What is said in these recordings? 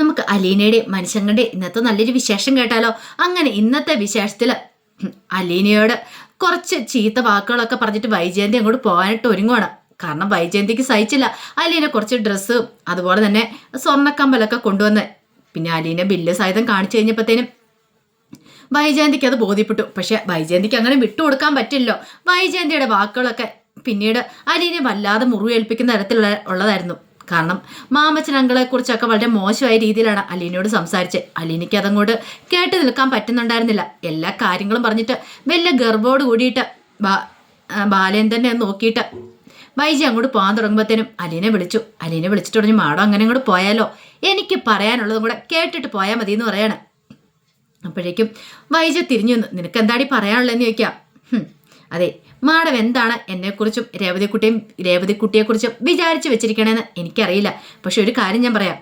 നമുക്ക് അലീനയുടെ മനുഷ്യങ്ങളുടെ ഇന്നത്തെ നല്ലൊരു വിശേഷം കേട്ടാലോ? അങ്ങനെ ഇന്നത്തെ വിശേഷത്തിൽ അലീനയോട് കുറച്ച് ചീത്ത വാക്കുകളൊക്കെ പറഞ്ഞിട്ട് വൈജയന്തി അങ്ങോട്ട് പോകാനായിട്ട് ഒരുങ്ങുവാണ്. കാരണം വൈജയന്തിക്ക് സഹിച്ചില്ല. അലീന കുറച്ച് ഡ്രസ്സ് അതുപോലെ തന്നെ സ്വർണക്കമ്പലൊക്കെ കൊണ്ടുവന്ന് പിന്നെ അലീന ബില്ല് സഹിതം കാണിച്ചു കഴിഞ്ഞപ്പോഴത്തേനും വൈജയന്തിക്ക് അത് ബോധ്യപ്പെട്ടു. പക്ഷെ വൈജയന്തിക്ക് അങ്ങനെ വിട്ടുകൊടുക്കാൻ പറ്റില്ലല്ലോ. വൈജയന്തിയുടെ വാക്കുകളൊക്കെ പിന്നീട് അലീനെ വല്ലാതെ മുറിവേൽപ്പിക്കുന്ന തരത്തിലുള്ള ഉള്ളതായിരുന്നു. കാരണം മാമച്ചൻ അങ്കളെ കുറിച്ചൊക്കെ വളരെ മോശമായ രീതിയിലാണ് അലീനയോട് സംസാരിച്ചത്. അലീനയ്ക്ക് അതങ്ങോട്ട് കേട്ട് നിൽക്കാൻ പറ്റുന്നുണ്ടായിരുന്നില്ല. എല്ലാ കാര്യങ്ങളും പറഞ്ഞിട്ട് വലിയ ഗർഭോട് കൂടിയിട്ട് ബാ ബാലേന്ദ്രനെ നോക്കിയിട്ട് വൈജി അങ്ങോട്ട് പോകാൻ തുടങ്ങുമ്പോഴത്തേനും അലീനെ വിളിച്ചു. അലീനെ വിളിച്ചിട്ട് പറഞ്ഞു മാഡം അങ്ങനെ അങ്ങോട്ട് പോയാലോ? എനിക്ക് പറയാനുള്ളതും കൂടെ കേട്ടിട്ട് പോയാൽ മതി എന്ന് പറയാണ്. അപ്പോഴേക്കും വൈജ തിരിഞ്ഞു നിനക്ക് എന്താടി പറയാനുള്ളതെന്ന് ചോദിക്കാം. അതെ മാഡം എന്താണ് എന്നെക്കുറിച്ചും രേവതിക്കുട്ടിയും രേവതിക്കുട്ടിയെക്കുറിച്ചും വിചാരിച്ചു വെച്ചിരിക്കണമെന്ന് എനിക്കറിയില്ല. പക്ഷെ ഒരു കാര്യം ഞാൻ പറയാം.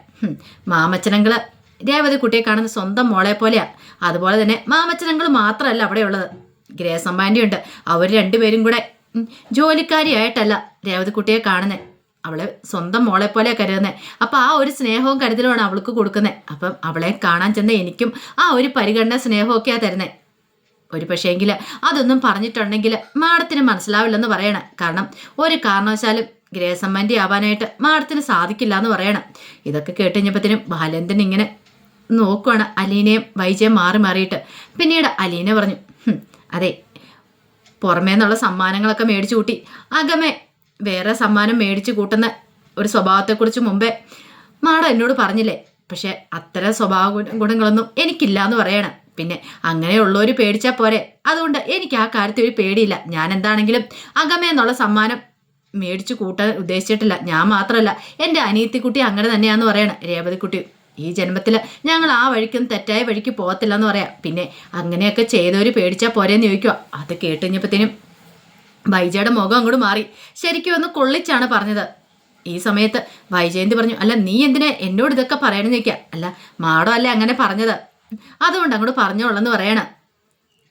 മാമച്ചനങ്ങൾ രേവതിക്കുട്ടിയെ കാണുന്ന സ്വന്തം മോളെ പോലെയാണ് അതുപോലെ തന്നെ മാമച്ചനങ്ങൾ മാത്രമല്ല അവിടെ ഉള്ളത് ഗ്രേസ് അമ്പാന്റെ ഉണ്ട് അവർ രണ്ടുപേരും കൂടെ ജോലിക്കാരിയായിട്ടല്ല രേവതിക്കുട്ടിയെ കാണുന്നത് അവളെ സ്വന്തം മോളെ പോലെ കരുതുന്നത് അപ്പം ആ ഒരു സ്നേഹവും കരുതലുമാണ് അവൾക്ക് കൊടുക്കുന്നത് അപ്പം അവളെ കാണാൻ ചെന്ന എനിക്കും ആ ഒരു പരിഗണന സ്നേഹമൊക്കെയാണ് തരുന്നത് ഒരു പക്ഷേങ്കിൽ അതൊന്നും പറഞ്ഞിട്ടുണ്ടെങ്കിൽ മാഡത്തിന് മനസ്സിലാവില്ലെന്ന് പറയണം. കാരണം ഒരു കാരണവശാലും ഗ്രേസമ്മന്റെ ആവാനായിട്ട് മാഡത്തിന് സാധിക്കില്ല എന്ന് പറയണം. ഇതൊക്കെ കേട്ട് കഴിഞ്ഞപ്പോഴത്തേനും ബാലേന്ദ്രൻ ഇങ്ങനെ നോക്കുവാണ്. അലീനയും വൈജയും മാറി മാറിയിട്ട്. പിന്നീട് അലീന പറഞ്ഞു അതെ പുറമേ നിന്നുള്ള സമ്മാനങ്ങളൊക്കെ മേടിച്ചു കൂട്ടി. അകമേ വേറെ സമ്മാനം മേടിച്ചു കൂട്ടുന്ന ഒരു സ്വഭാവത്തെക്കുറിച്ച് മുമ്പേ മാഡം എന്നോട് പറഞ്ഞില്ലേ? പക്ഷേ അത്തരം സ്വഭാവ ഗുണ- ഗുണങ്ങളൊന്നും എനിക്കില്ല എന്ന് പറയണം. പിന്നെ അങ്ങനെയുള്ളവർ പേടിച്ചാൽ പോരെ. അതുകൊണ്ട് എനിക്ക് ആ കാര്യത്തിൽ ഒരു പേടിയില്ല. ഞാൻ എന്താണെങ്കിലും അകമേ എന്നുള്ള സമ്മാനം മേടിച്ചു കൂട്ടാൻ ഉദ്ദേശിച്ചിട്ടില്ല. ഞാൻ മാത്രമല്ല എന്റെ അനിയത്തിക്കുട്ടി അങ്ങനെ തന്നെയാണെന്ന് പറയണം. രേവതിക്കുട്ടി ഈ ജന്മത്തിൽ ഞങ്ങൾ ആ വഴിക്കും തെറ്റായ വഴിക്ക് പോകത്തില്ല എന്ന് പറയാം. പിന്നെ അങ്ങനെയൊക്കെ ചെയ്തവർ പേടിച്ചാൽ പോരെന്ന് ചോദിക്കുക അത് കേട്ടുകഴിഞ്ഞപ്പോഴത്തേനും വൈജയുടെ മുഖം അങ്ങോട്ട് മാറി. ശരിക്കും ഒന്ന് കൊള്ളിച്ചാണ് പറഞ്ഞത്. ഈ സമയത്ത് വൈജയന്തി പറഞ്ഞു അല്ല നീ എന്തിനാ എന്നോട് ഇതൊക്കെ പറയണമെന്ന് ചോദിക്കുക അല്ല മാഡം അല്ലേ അങ്ങനെ പറഞ്ഞത്. അതുകൊണ്ട് അങ്ങോട്ട് പറഞ്ഞോളെന്ന് പറയണം.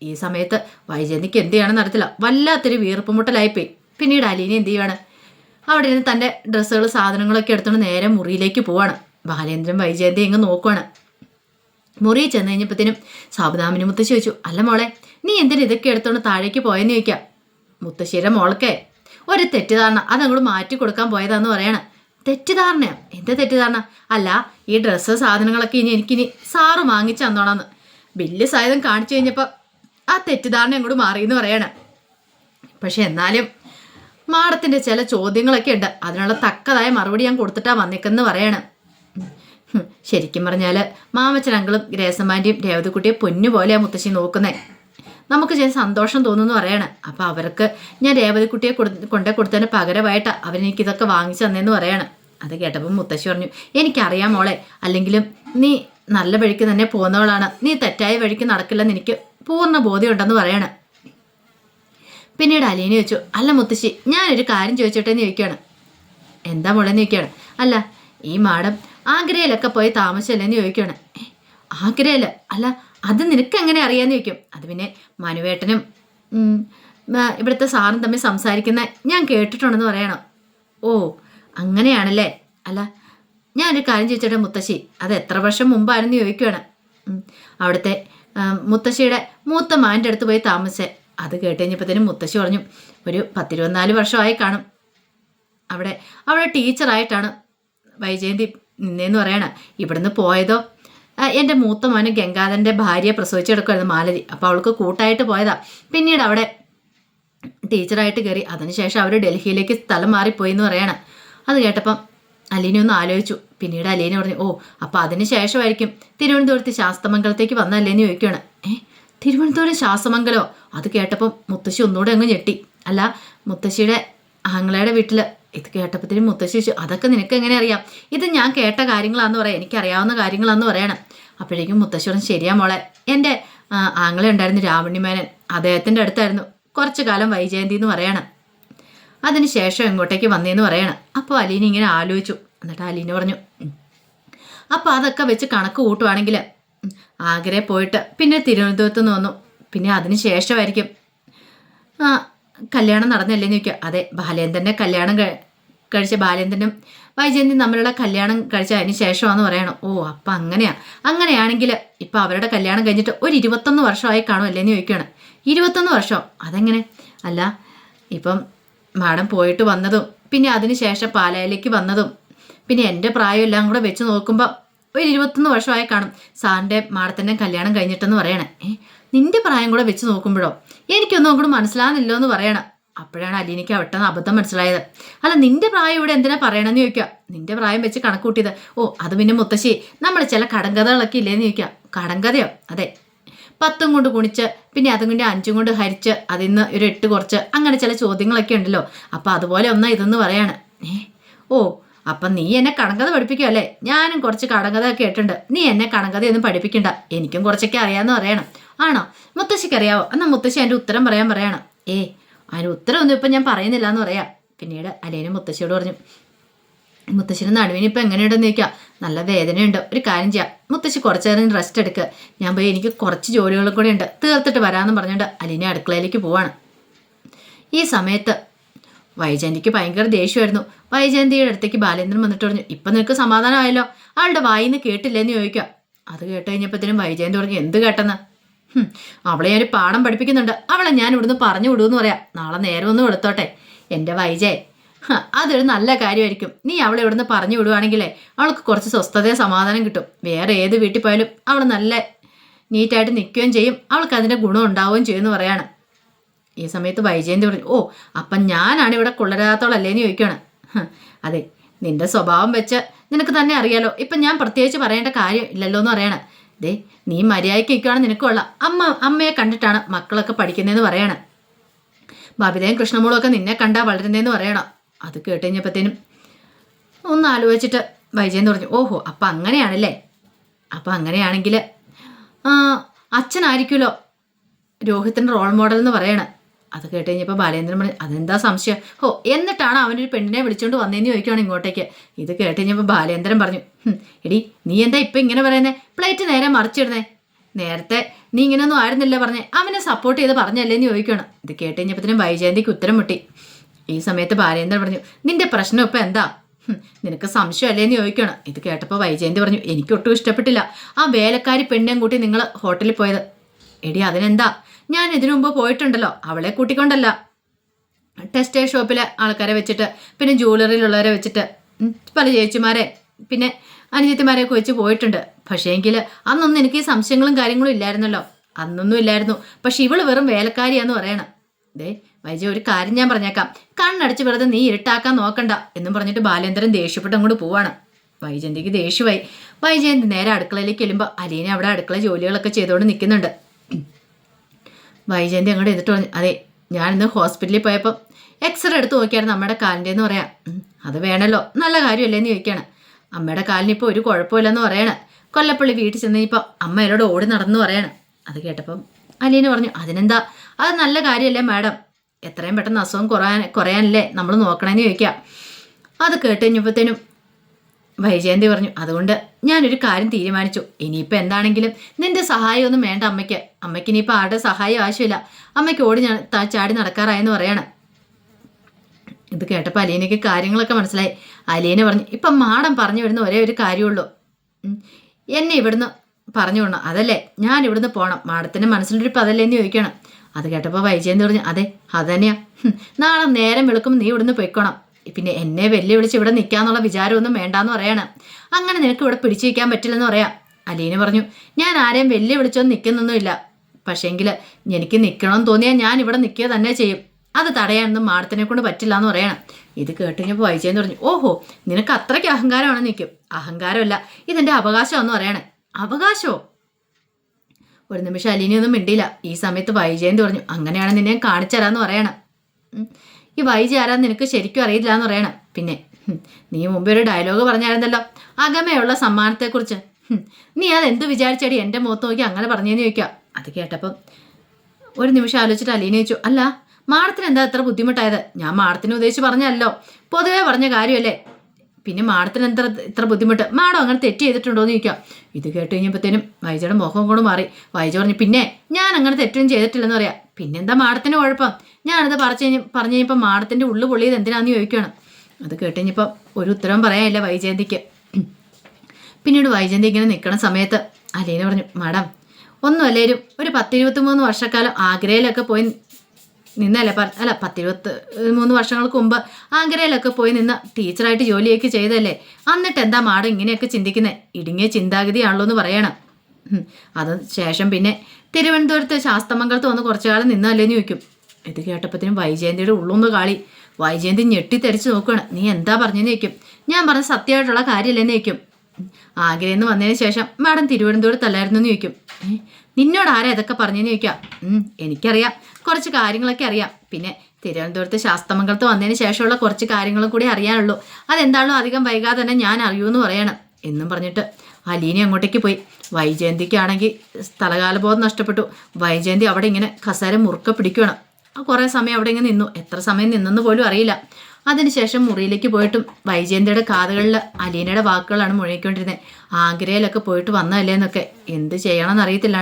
ഈ സമയത്ത് വൈജയന്തിക്ക് എന്ത് ചെയ്യണമെന്ന് അറിയത്തില്ല. വല്ലാത്തൊരു വീർപ്പുമുട്ടലായിപ്പോയി പിന്നീട് അലീന എന്ത് ചെയ്യുവാണ്? അവിടെ നിന്ന് തന്റെ ഡ്രസ്സുകൾ സാധനങ്ങളൊക്കെ എടുത്തുകൊണ്ട് നേരെ മുറിയിലേക്ക് പോവാണ്. ബാലേന്ദ്രൻ വൈജയന്തി ഇങ്ങ് നോക്കുവാണ്. മുറിയിൽ ചെന്ന് കഴിഞ്ഞപ്പോഴത്തേനും സാബുദാമിന് മുത്തശ്ശി ചോദിച്ചു അല്ല മോളെ നീ എന്തിനാ ഇതൊക്കെ എടുത്തോണ്ട് താഴേക്ക് പോയെന്ന് ചോദിക്കാം? മുത്തശ്ശിയുടെ മോൾക്കേ. ഒരു തെറ്റിദ്ധാരണ. അതങ്ങോട്ട് മാറ്റി കൊടുക്കാൻ പോയതാന്ന് പറയണം. തെറ്റിദ്ധാരണയോ. എന്താ തെറ്റിദ്ധാരണ? അല്ല ഈ ഡ്രസ്സ് സാധനങ്ങളൊക്കെ ഇനി എനിക്കിനി സാറ് വാങ്ങിച്ചു തന്നോണമെന്ന് ബില്ല് സായുധം കാണിച്ചു കഴിഞ്ഞപ്പോൾ ആ തെറ്റിദ്ധാരണ അങ്ങോട്ട് മാറിയെന്ന് പറയണം. പക്ഷെ എന്നാലും മാഡത്തിന്റെ ചില ചോദ്യങ്ങളൊക്കെ ഉണ്ട്. അതിനുള്ള തക്കതായ മറുപടി ഞാൻ കൊടുത്തിട്ടാ വന്നേക്കെന്ന് പറയണം. ശരിക്കും പറഞ്ഞാൽ മാമച്ചൻ അങ്കിളും ഗ്രേസമാന്റെയും രേവതിക്കുട്ടിയെ പൊന്നുപോലെയാണ് മുത്തശ്ശി നോക്കുന്നത് നമുക്ക് ചില സന്തോഷം തോന്നുന്നു പറയണം. അപ്പോൾ അവർക്ക് ഞാൻ രേവതിക്കുട്ടിയെ കൊടു കൊണ്ടേ കൊടുത്തതിന് പകരമായിട്ട് അവരെനിക്കിതൊക്കെ വാങ്ങിച്ചു തന്നേന്ന് പറയണം. അത് കേട്ടപ്പോൾ മുത്തശ്ശി പറഞ്ഞു എനിക്കറിയാം മോളെ അല്ലെങ്കിലും നീ നല്ല വഴിക്ക് തന്നെ പോകുന്നവളാണ്. നീ തെറ്റായ വഴിക്ക് നടക്കില്ലെന്ന് എനിക്ക് പൂർണ ബോധ്യമുണ്ടെന്ന് പറയണം. പിന്നീട് അലീന ചോദിച്ചു അല്ല മുത്തശ്ശി ഞാനൊരു കാര്യം ചോദിച്ചോട്ടെന്ന് ചോദിക്കുകയാണ്. എന്താ മോളെന്ന് ചോദിക്കുകയാണ്. അല്ല ഈ മാഡം ആഗ്രയിലൊക്കെ പോയി താമസിച്ചല്ലെന്ന് ചോദിക്കുകയാണ്. "ഏ, ആഗ്രയിൽ? അല്ല അത് നിനക്ക് എങ്ങനെ അറിയാന്ന് ചോദിക്കും. അത് പിന്നെ മനുവേട്ടനും ഇവിടുത്തെ സാറും തമ്മിൽ സംസാരിക്കുന്ന ഞാൻ കേട്ടിട്ടുണ്ടെന്ന് പറയണം. ഓ അങ്ങനെയാണല്ലേ? അല്ല ഞാനൊരു കാര്യം ചോദിച്ചോട്ടെ മുത്തശ്ശി. അത് എത്ര വർഷം മുമ്പായിരുന്നു ചോദിക്കുകയാണ് അവിടുത്തെ മുത്തശ്ശിയുടെ മൂത്ത മാന്റെ അടുത്ത് പോയി താമസിച്ചേ. അത് കേട്ട് കഴിഞ്ഞപ്പോഴത്തേനും മുത്തശ്ശി പറഞ്ഞു ഒരു പത്തിരുപത്തിനാല് വർഷമായി കാണും. അവിടെ അവിടെ ടീച്ചറായിട്ടാണ് വൈജയന്തി നിന്നേന്ന് പറയണ. ഇവിടുന്ന് പോയതോ? എന്റെ മൂത്ത മോന് ഗംഗാധരന്റെ ഭാര്യയെ പ്രസവിച്ചെടുക്കുമായിരുന്നു മാലതി. അപ്പോൾ അവൾക്ക് കൂട്ടായിട്ട് പോയതാ. പിന്നീട് അവിടെ ടീച്ചറായിട്ട് കയറി അതിനുശേഷം അവർ ഡൽഹിയിലേക്ക് സ്ഥലം മാറിപ്പോയി എന്ന് പറയണം. അത് കേട്ടപ്പം അലീന ഒന്ന് ആലോചിച്ചു. പിന്നീട് അലീന പറഞ്ഞു ഓ അപ്പോൾ അതിന് ശേഷമായിരിക്കും തിരുവനന്തപുരത്ത് ശാസ്തമംഗലത്തേക്ക് വന്നല്ലേന്ന് ചോദിക്കുകയാണ് ഏ തിരുവനന്തപുരം ശാസ്തമംഗലോ അത് കേട്ടപ്പം മുത്തശ്ശി ഒന്നുകൂടെ അങ്ങ് ഞെട്ടി. അല്ല മുത്തശ്ശിയുടെ ആങ്ങളയുടെ വീട്ടിൽ ഇത് കേട്ടപ്പോഴത്തേനും മുത്തശ്ശി അതൊക്കെ നിനക്ക് എങ്ങനെ അറിയാം? ഇത് ഞാൻ കേട്ട കാര്യങ്ങളാന്ന് പറയാം എനിക്കറിയാവുന്ന കാര്യങ്ങളാന്ന് പറയണം. അപ്പോഴേക്കും മുത്തശ്ശൂരൻ ശരിയാ മോളെ. എന്റെ ആങ്ങളെ ഉണ്ടായിരുന്നു രാവണിമേനൻ അദ്ദേഹത്തിന്റെ അടുത്തായിരുന്നു. കുറച്ചു കാലം വൈജയന്തി എന്ന് പറയണം. അതിനുശേഷം എങ്ങോട്ടേക്ക് വന്നേന്ന് പറയണം. അപ്പോൾ അലീന ഇങ്ങനെ ആലോചിച്ചു. എന്നിട്ട് അലീന പറഞ്ഞു അപ്പോൾ അതൊക്കെ വെച്ച് കണക്ക് കൂട്ടുവാണെങ്കിൽ ആഗ്ര പോയിട്ട് പിന്നെ തിരുവനന്തപുരത്ത് നിന്ന് വന്നു. പിന്നെ അതിന് ശേഷമായിരിക്കും. കല്യാണം നടന്നല്ലേ ചോദിക്കുക. അതെ ബാലേന്ദ്രന്റെ കല്യാണം കഴിച്ച ബാലേന്ദ്രനും വൈജയന്തി നമ്മളുടെ കല്യാണം കഴിച്ച അതിന് ശേഷമാണെന്ന് പറയണം. ഓ അപ്പം അങ്ങനെയാ. അങ്ങനെയാണെങ്കിൽ ഇപ്പം അവരുടെ കല്യാണം കഴിഞ്ഞിട്ട് ഒരു ഇരുപത്തൊന്ന് വർഷമായി കാണും അല്ലേന്ന് ചോദിക്കുകയാണ് ഇരുപത്തൊന്ന് വർഷം? അതെങ്ങനെ? അല്ല ഇപ്പം മാഡം പോയിട്ട് വന്നതും പിന്നെ അതിന് ശേഷം പാലായിലേക്ക് വന്നതും പിന്നെ എന്റെ പ്രായം എല്ലാം കൂടെ വെച്ച് നോക്കുമ്പോൾ ഒരു ഇരുപത്തൊന്ന് വർഷമായി കാണും. സാറിന്റെ മാഡത്തിന്റെ കല്യാണം കഴിഞ്ഞിട്ടെന്ന് പറയണേ. നിന്റെ പ്രായം കൂടെ വെച്ച് നോക്കുമ്പോഴോ? എനിക്കൊന്നും അങ്ങോട്ട് മനസ്സിലാകുന്നില്ലോ എന്ന് പറയണം. അപ്പോഴാണ് അലീനയ്ക്ക് അവിട്ടെന്ന് അബദ്ധം മനസ്സിലായത്. അല്ല നിന്റെ പ്രായം ഇവിടെ എന്തിനാ പറയണമെന്ന് ചോദിക്കുക നിന്റെ പ്രായം വെച്ച് കണക്കൂട്ടിയത് ഓ അത് പിന്നെ മുത്തശ്ശി നമ്മൾ ചില കടങ്കഥകളൊക്കെ ഇല്ലേന്ന് ചോദിക്കുക കടങ്കഥയോ? അതെ. പത്തും കൊണ്ട് ഗുണിച്ച് പിന്നെ അതും കൊണ്ട് അഞ്ചും കൊണ്ട് ഹരിച്ച് അതിൽ നിന്ന് ഒരു എട്ട് കുറച്ച് അങ്ങനെ ചില ചോദ്യങ്ങളൊക്കെ ഉണ്ടല്ലോ. അപ്പോൾ അതുപോലെ ഒന്നാ ഇതെന്ന് പറയാണ്. ഏ? ഓ അപ്പം നീ എന്നെ കടങ്കഥ പഠിപ്പിക്കുക അല്ലേ? ഞാനും കുറച്ച് കടങ്കഥ കേട്ടിട്ടുണ്ട്. നീ എന്നെ കടങ്കഥയൊന്നും പഠിപ്പിക്കണ്ട. എനിക്കും കുറച്ചൊക്കെ അറിയാമെന്ന് പറയണം. ആണോ? മുത്തശ്ശിക്ക് അറിയാവോ എന്നാൽ മുത്തശ്ശി എന്റെ ഉത്തരം പറയാൻ പറയണം. ഏ അതിന് ഉത്തരമൊന്നും ഇപ്പം ഞാൻ പറയുന്നില്ല എന്ന് പറയാം. പിന്നീട് അലേനും മുത്തശ്ശിയോട് പറഞ്ഞു മുത്തശ്ശിയുടെ നടുവിന് ഇപ്പം എങ്ങനെയുണ്ടെന്ന് ചോദിക്കുക നല്ല വേദനയുണ്ട്. ഒരു കാര്യം ചെയ്യാം. മുത്തശ്ശി കുറച്ച് നേരം റെസ്റ്റ് എടുക്കുക ഞാൻ പോയി എനിക്ക് കുറച്ച് ജോലികളും കൂടെ ഉണ്ട്. തീർത്തിട്ട് വരാമെന്ന് പറഞ്ഞുകൊണ്ട് അലീന അടുക്കളയിലേക്ക് പോവാണ്. ഈ സമയത്ത് വൈജയന്തിക്ക് ഭയങ്കര ദേഷ്യമായിരുന്നു. വൈജയന്തിയുടെ അടുത്തേക്ക് ബാലേന്ദ്രൻ വന്നിട്ട് പറഞ്ഞു ഇപ്പം നിനക്ക് സമാധാനമായല്ലോ. ആളുടെ വായിന്ന് കേട്ടില്ലെന്ന് ചോദിക്കുക അത് കേട്ട് കഴിഞ്ഞപ്പോഴത്തേനും വൈജയന്തി പറഞ്ഞു എന്ത് കേട്ടെന്ന്? അവളെ ഞാൻ പാഠം പഠിപ്പിക്കുന്നുണ്ട്. അവളെ ഞാൻ ഇവിടുന്ന് പറഞ്ഞു വിടുമെന്ന് പറയാം. നാളെ നേരം ഒന്ന് എടുത്തോട്ടെ എന്റെ വൈജയ് അതൊരു നല്ല കാര്യമായിരിക്കും. നീ അവളെ ഇവിടുന്ന് പറഞ്ഞു വിടുവാണെങ്കിലേ അവൾക്ക് കുറച്ച് സ്വസ്ഥതയും സമാധാനം കിട്ടും. വേറെ ഏത് വീട്ടിൽ പോയാലും അവൾ നല്ല നീറ്റായിട്ട് നിൽക്കുകയും ചെയ്യും. അവൾക്ക് അതിന്റെ ഗുണം ഉണ്ടാവുകയും ചെയ്യുമെന്ന് പറയാണ്. ഈ സമയത്ത് വൈജയന്തി പറഞ്ഞു ഓ അപ്പം ഞാനാണ് ഇവിടെ കൊള്ളരാത്തോളല്ലേന്ന് ചോദിക്കുകയാണ്. അതെ നിന്റെ സ്വഭാവം വെച്ച് നിനക്ക് തന്നെ അറിയാലോ. ഇപ്പം ഞാൻ പ്രത്യേകിച്ച് പറയേണ്ട കാര്യം ഇല്ലല്ലോ എന്ന് പറയണ. ദേ നീ മര്യാദയ്ക്ക് നിൽക്കുകയാണ് നിനക്കുള്ള അമ്മ അമ്മയെ കണ്ടിട്ടാണ് മക്കളൊക്കെ പഠിക്കുന്നതെന്ന് പറയണം. ബബിതയും കൃഷ്ണമോളും ഒക്കെ നിന്നെ കണ്ടാ വളരുന്നതെന്ന് പറയണം. അത് കേട്ട് കഴിഞ്ഞപ്പോഴത്തേനും ഒന്ന് ആലോചിച്ചിട്ട് വൈജയെന്ന് പറഞ്ഞു ഓഹോ അപ്പം അങ്ങനെയാണല്ലേ? അപ്പം അങ്ങനെയാണെങ്കിൽ അച്ഛനായിരിക്കുമല്ലോ രോഹിത്തിന്റെ റോൾ മോഡൽ എന്ന് പറയണം. അത് കേട്ട് കഴിഞ്ഞപ്പോൾ ബാലേന്ദ്രൻ പറഞ്ഞു അതെന്താ സംശയം? ഹോ എന്നിട്ടാണ് അവനൊരു പെണ്ണിനെ വിളിച്ചുകൊണ്ട് വന്നതെന്ന് ചോദിക്കുകയാണ് ഇങ്ങോട്ടേക്ക്. ഇത് കേട്ട് കഴിഞ്ഞപ്പോൾ ബാലേന്ദ്രൻ പറഞ്ഞു എടി നീ എന്താ ഇപ്പം ഇങ്ങനെ പറയുന്നത് പ്ലേറ്റ് നേരെ മറിച്ചിടുന്നേ. നേരത്തെ നീ ഇങ്ങനെയൊന്നും ആയിരുന്നില്ല പറഞ്ഞേ അവനെ സപ്പോർട്ട് ചെയ്ത് പറഞ്ഞല്ലേ എന്ന് ചോദിക്കണം ഇത് കേട്ട് കഴിഞ്ഞപ്പോഴത്തേനും വൈജയന്തിക്ക് ഉത്തരം മുട്ടി. ഈ സമയത്ത് ബാലേന്ദ്രൻ പറഞ്ഞു നിന്റെ പ്രശ്നം ഇപ്പം എന്താ? നിനക്ക് സംശയമല്ലേന്ന് ചോദിക്കണം ഇത് കേട്ടപ്പോൾ വൈജയന്തി പറഞ്ഞു എനിക്കൊട്ടും ഇഷ്ടപ്പെട്ടില്ല. ആ വേലക്കാരി പെണ്ണേം കൂട്ടി നിങ്ങൾ ഹോട്ടലിൽ പോയത്. എടി അതിനെന്താ? ഞാൻ ഇതിനു മുമ്പ് പോയിട്ടുണ്ടല്ലോ അവളെ കൂട്ടിക്കൊണ്ടല്ല. ടെക്സ്റ്റൈൽ ഷോപ്പിലെ ആൾക്കാരെ വെച്ചിട്ട് പിന്നെ ജ്വല്ലറിയിലുള്ളവരെ വെച്ചിട്ട് പല ചേച്ചിമാരെ പിന്നെ അനുജത്തിമാരെയൊക്കെ വെച്ച് പോയിട്ടുണ്ട്. പക്ഷേ എങ്കിൽ അന്നൊന്നും എനിക്ക് സംശയങ്ങളും കാര്യങ്ങളും ഇല്ലായിരുന്നല്ലോ. അന്നൊന്നും ഇല്ലായിരുന്നു. പക്ഷെ ഇവൾ വെറും വേലക്കാരിയാന്ന് പറയണം. ദേ വൈജ ഒരു കാര്യം ഞാൻ പറഞ്ഞേക്കാം. കണ്ണടച്ച് വെറുതെ നീ ഇരുട്ടാക്കാൻ നോക്കണ്ട എന്നും പറഞ്ഞിട്ട് ബാലേന്ദ്രൻ ദേഷ്യപ്പെട്ട് അങ്ങോട്ട് പോവാണ്. വൈജയന്തിക്ക് ദേഷ്യമായി. വൈജയന്തി നേരെ അടുക്കളയിലേക്ക് ചെല്ലുമ്പോൾ അലീന അവിടെ അടുക്കള ജോലികളൊക്കെ ചെയ്തുകൊണ്ട് നിൽക്കുന്നുണ്ട് വൈജയന്തി അങ്ങോട്ട് എന്നിട്ട് പറഞ്ഞു. അതെ ഞാൻ ഇന്ന് ഹോസ്പിറ്റലിൽ പോയപ്പോൾ എക്സ്റേ എടുത്ത് നോക്കിയാണ് നമ്മുടെ കാലിന്റെ എന്ന് പറയാം "ഉം, അത് വേണമല്ലോ നല്ല കാര്യമല്ലേ എന്ന് ചോദിക്കുകയാണ് അമ്മയുടെ കാലിന് ഇപ്പോൾ ഒരു കുഴപ്പമില്ലെന്ന് പറയണ. കൊല്ലപ്പള്ളി വീട്ടിൽ ചെന്ന് ഇപ്പോൾ അമ്മ എന്നോട് ഓടി നടന്നു പറയണ. അത് കേട്ടപ്പം അലീന പറഞ്ഞു അതിനെന്താ? അത് നല്ല കാര്യമല്ലേ മാഡം? എത്രയും പെട്ടെന്ന് അസുഖം കുറയാൻ കുറയാനല്ലേ? നമ്മൾ നോക്കണമെന്ന് ചോദിക്കുക അത് കേട്ട് കഴിഞ്ഞപ്പോഴത്തേനും വൈജയന്തി പറഞ്ഞു അതുകൊണ്ട് ഞാനൊരു കാര്യം തീരുമാനിച്ചു. ഇനിയിപ്പോൾ എന്താണെങ്കിലും നിന്റെ സഹായമൊന്നും വേണ്ട അമ്മയ്ക്ക്. അമ്മയ്ക്ക് ഇനിയിപ്പോൾ ആരുടെ സഹായം ആവശ്യമില്ല. അമ്മയ്ക്ക് ഓടി ഞാൻ ചാടി നടക്കാറായെന്ന് പറയണം. ഇത് കേട്ടപ്പോൾ അലീനയ്ക്ക് കാര്യങ്ങളൊക്കെ മനസ്സിലായി. അലീന പറഞ്ഞു ഇപ്പം മാഡം പറഞ്ഞു വിടുന്ന ഒരേ ഒരു കാര്യമുള്ളൂ. എന്നെ ഇവിടുന്ന് പറഞ്ഞു വിടണം. അതല്ലേ? ഞാൻ ഇവിടുന്ന് പോകണം മാഡത്തിന്റെ മനസ്സിലൊരു പതല്ലേ എന്ന് ചോദിക്കണം. അത് കേട്ടപ്പോൾ വൈജയന്തി പറഞ്ഞു അതെ അതന്നെയാ നാളെ നേരം വിളക്കും നീ ഇവിടുന്ന് പൊയ്ക്കോണം. പിന്നെ എന്നെ വെല്ലുവിളിച്ച് ഇവിടെ നിൽക്കാന്നുള്ള വിചാരമൊന്നും വേണ്ടാന്ന് പറയണം. അങ്ങനെ നിനക്ക് ഇവിടെ പിടിച്ചു വയ്ക്കാൻ പറ്റില്ലെന്ന് പറയാം. അലീന പറഞ്ഞു ഞാൻ ആരെയും വെല്ലുവിളിച്ചോ നിൽക്കുന്നൊന്നുമില്ല പക്ഷേങ്കിൽ എനിക്ക് നിൽക്കണമെന്ന് തോന്നിയാൽ ഞാൻ ഇവിടെ നിൽക്കുക തന്നെ ചെയ്യും. അത് തടയാനൊന്നും മാഡത്തിനെ കൊണ്ട് പറ്റില്ല എന്ന് പറയണം. ഇത് കേട്ട് കഴിഞ്ഞപ്പോൾ വൈജയൻ പറഞ്ഞു ഓഹോ നിനക്ക് അത്രയ്ക്ക് അഹങ്കാരമാണ് നിൽക്കും അഹങ്കാരമല്ല ഇതെന്റെ അവകാശമാണെന്ന് പറയണേ. അവകാശമോ ഒരു നിമിഷം അലീനയൊന്നും മിണ്ടിയില്ല. ഈ സമയത്ത് വൈജയന്തി പറഞ്ഞു അങ്ങനെയാണ് നിന്നെ കാണിച്ചു തരാമെന്ന് പറയണം. ഈ വൈജി ആരാന്ന് നിനക്ക് ശരിക്കും അറിയില്ല എന്ന് പറയണം. പിന്നെ നീ മുമ്പേ ഒരു ഡയലോഗ് പറഞ്ഞായിരുന്നല്ലോ. അകമയുള്ള സമ്മാനത്തെക്കുറിച്ച്. നീ അതെന്ത് വിചാരിച്ചടി എന്റെ മുഖത്ത് നോക്കി അങ്ങനെ പറഞ്ഞെന്ന് ചോദിക്കുക. അത് കേട്ടപ്പം ഒരു നിമിഷം ആലോചിച്ചിട്ട് അലീന ചോദിച്ചു അല്ല മാഡത്തിന് എന്താ അത്ര ബുദ്ധിമുട്ടായത്? ഞാൻ മാഡത്തിന് ഉദ്ദേശിച്ച് പറഞ്ഞല്ലോ പൊതുവെ പറഞ്ഞ കാര്യമല്ലേ? പിന്നെ മാഡത്തിന് എന്താ ഇത്ര ബുദ്ധിമുട്ട്? മാഡം അങ്ങനെ തെറ്റ് ചെയ്തിട്ടുണ്ടോ എന്ന് ചോദിക്കാം ഇത് കേട്ട് കഴിഞ്ഞപ്പോഴത്തേനും വൈജയുടെ മുഖം കൊണ്ട് മാറി. വൈജ പറഞ്ഞു പിന്നെ ഞാൻ അങ്ങനെ തെറ്റൊന്നും ചെയ്തിട്ടില്ലെന്ന് പറയാം. പിന്നെന്താ മാഡത്തിന് കുഴപ്പം? ഞാനത് പറിച്ച് കഴിഞ്ഞ് പറഞ്ഞു കഴിഞ്ഞപ്പോൾ മാഡത്തിന്റെ ഉള്ളു പൊള്ളിയത് എന്തിനാന്ന് ചോദിക്കുകയാണ് അത് കേട്ടുകഴിഞ്ഞപ്പോൾ ഒരു ഉത്തരവും പറയാനില്ല വൈജയന്തിക്ക്. പിന്നീട് വൈജയന്തി ഇങ്ങനെ നിൽക്കുന്ന സമയത്ത് അലീന പറഞ്ഞു മാഡം ഒന്നും അല്ലേലും ഒരു പത്തിരുപത്തി മൂന്ന് വർഷക്കാലം ആഗ്രയിലൊക്കെ പോയി നിന്നല്ലേ പറ അല്ല പത്തിരുപത്തി മൂന്ന് വർഷങ്ങൾക്ക് മുമ്പ് ആഗ്രയിലൊക്കെ പോയി നിന്ന് ടീച്ചറായിട്ട് ജോലിയൊക്കെ ചെയ്തല്ലേ? എന്നിട്ട് എന്താ മാഡം ഇങ്ങനെയൊക്കെ ചിന്തിക്കുന്നത് ഇടുങ്ങിയ ചിന്താഗതിയാണല്ലോ എന്ന് പറയണം. അത് ശേഷം പിന്നെ തിരുവനന്തപുരത്ത് ശാസ്തമംഗലത്ത് വന്ന് കുറച്ചു കാലം നിന്നല്ലേന്ന് ചോദിക്കും. ഇത് കേട്ടപ്പത്തിനും വൈജയന്തിയുടെ ഉള്ളൊന്ന് കാളി. വൈജയന്തി ഞെട്ടിത്തെറിച്ച് നോക്കുകയാണ് നീ എന്താ പറഞ്ഞെന്ന് ചോദിക്കും. ഞാൻ പറഞ്ഞ സത്യമായിട്ടുള്ള കാര്യമില്ലെന്ന് ചോദിക്കും. നിന്ന് വന്നതിന് ശേഷം മാഡം തിരുവനന്തപുരത്തല്ലായിരുന്നു എന്ന് ചോദിക്കും നിന്നോട് ആരാ ഇതൊക്കെ പറഞ്ഞെന്ന് ചോദിക്കാം? എനിക്കറിയാം. കുറച്ച് കാര്യങ്ങളൊക്കെ അറിയാം. പിന്നെ തിരുവനന്തപുരത്ത് ശാസ്തമംഗലത്ത് വന്നതിന് ശേഷമുള്ള കുറച്ച് കാര്യങ്ങളും കൂടി അറിയാനുള്ളൂ. അതെന്താണോ അധികം വൈകാതെ തന്നെ ഞാൻ അറിയൂ എന്ന് പറയണം. എന്നും പറഞ്ഞിട്ട് അലീന അങ്ങോട്ടേക്ക് പോയി. വൈജയന്തിക്കാണെങ്കിൽ സ്ഥലകാലബോധം നഷ്ടപ്പെട്ടു. വൈജയന്തി അവിടെ ഇങ്ങനെ കസേര മുറുക്ക പിടിക്കണം കുറേ സമയം അവിടെ ഇങ്ങനെ നിന്നു. എത്ര സമയം നിന്നെന്ന് പോലും അറിയില്ല. അതിനുശേഷം മുറിയിലേക്ക് പോയിട്ടും വൈജയന്തിയുടെ കാതുകളിൽ അലീനയുടെ വാക്കുകളാണ് മുഴങ്ങിക്കൊണ്ടിരുന്നത് ആഗ്രയിലൊക്കെ പോയിട്ട് വന്നതല്ലേ എന്നൊക്കെ. എന്ത് ചെയ്യണമെന്ന് അറിയത്തില്ല.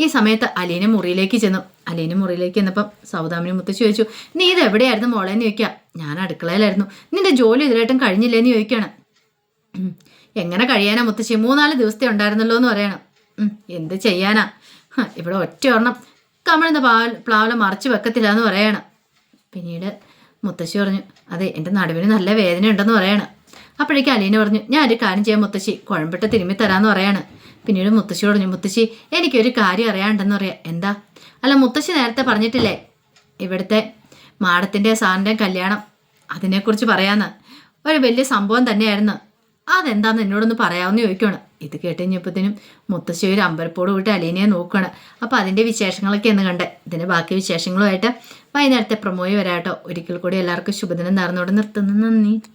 ഈ സമയത്ത് അലീന മുറിയിലേക്ക് ചെന്നു. അലീന മുറിയിലേക്ക് ചെന്നപ്പം സൗദാമിനി മുത്തശ്ശി ചോദിച്ചു നീ ഇത് എവിടെയായിരുന്നു മോളേന്ന് ചോദിക്കുക. ഞാൻ അടുക്കളയിലായിരുന്നു. നിന്റെ ജോലി ഇതിലായിട്ടും കഴിഞ്ഞില്ലേന്ന് ചോദിക്കുകയാണ്. എങ്ങനെ കഴിയാനാ മുത്തശ്ശി? മൂന്നാൽ ദിവസത്തെ ഉണ്ടായിരുന്നല്ലോ എന്ന് പറയണം. എന്ത് ചെയ്യാനാ? ഇവിടെ ഒറ്റ ഒരെണ്ണം. കമിഴ്ന്ന പാവൽ പ്ലാവല മറിച്ച് വെക്കത്തില്ല എന്ന് പറയണം. പിന്നീട് മുത്തശ്ശി പറഞ്ഞു അതെ എന്റെ നടുവിന് നല്ല വേദന ഉണ്ടെന്ന് പറയണം. അപ്പോഴേക്കും അലീന പറഞ്ഞു ഞാൻ ഒരു കാര്യം ചെയ്യാം മുത്തശ്ശി കുഴമ്പിട്ട് തിരുമ്മി തരാമെന്ന് പറയാണ്. പിന്നീട് മുത്തശ്ശി പറഞ്ഞു മുത്തശ്ശി എനിക്കൊരു കാര്യം അറിയാണ്ടെന്ന് പറയാം. എന്താ? അല്ല മുത്തശ്ശി നേരത്തെ പറഞ്ഞിട്ടില്ലേ ഇവിടുത്തെ മാഡത്തിന്റെ സാറിന്റെ കല്യാണം അതിനെക്കുറിച്ച് പറയാന്ന്. ഒരു വലിയ സംഭവം തന്നെയായിരുന്നു. അതെന്താന്ന് എന്നോടൊന്ന് പറയാമെന്ന് ചോദിക്കുകയാണ് ഇത് കേട്ട് കഴിഞ്ഞപ്പോഴത്തേനും മുത്തശ്ശി ഒരു അമ്പലപ്പോട് വിട്ട് അലീനയെ നോക്കുകയാണ് അപ്പോൾ അതിന്റെ വിശേഷങ്ങളൊക്കെ എന്ന് കണ്ട്. ഇതിന്റെ ബാക്കി വിശേഷങ്ങളുമായിട്ട് വൈകുന്നേരത്തെ പ്രമോയി വരാട്ടോ. ഒരിക്കൽ കൂടി എല്ലാവർക്കും ശുഭദിനം നേർന്നോടെ നിർത്തുന്നു. നന്ദി.